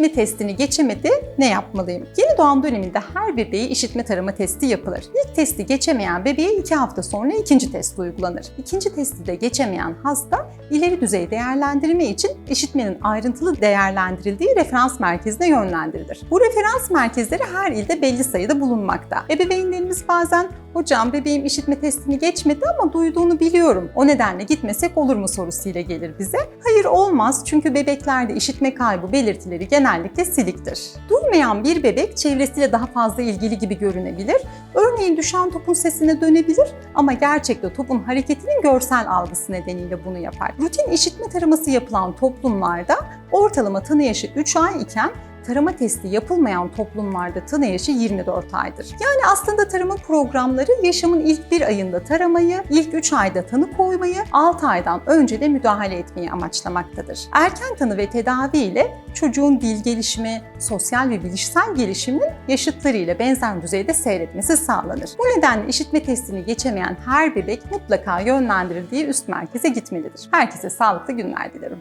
işitme testini geçemedi, ne yapmalıyım? Yeni doğan döneminde her bebeğe işitme tarama testi yapılır. İlk testi geçemeyen bebeğe 2 hafta sonra ikinci test uygulanır. İkinci testi de geçemeyen hasta ileri düzey değerlendirme için işitmenin ayrıntılı değerlendirildiği referans merkezine yönlendirilir. Bu referans merkezleri her ilde belli sayıda bulunmakta. Ebeveynlerimiz bazen hocam bebeğim işitme testini geçmedi ama duyduğunu biliyorum. O nedenle gitmesek olur mu sorusuyla gelir bize. Hayır olmaz çünkü bebeklerde işitme kaybı belirtileri genellikle siliktir. Duymayan bir bebek çevresiyle daha fazla ilgili gibi görünebilir. Örneğin düşen topun sesine dönebilir ama gerçekte topun hareketinin görsel algısı nedeniyle bunu yapar. Rutin işitme taraması yapılan toplumlarda ortalama tanı yaşı 3 ay iken tarama testi yapılmayan toplumlarda tanı yaşı 24 aydır. Yani aslında tarama programları yaşamın ilk bir ayında taramayı, ilk 3 ayda tanı koymayı, 6 aydan önce de müdahale etmeyi amaçlamaktadır. Erken tanı ve tedavi ile çocuğun dil gelişimi, sosyal ve bilişsel gelişiminin yaşıtlarıyla benzer düzeyde seyretmesi sağlanır. Bu nedenle işitme testini geçemeyen her bebek mutlaka yönlendirildiği üst merkeze gitmelidir. Herkese sağlıklı günler dilerim.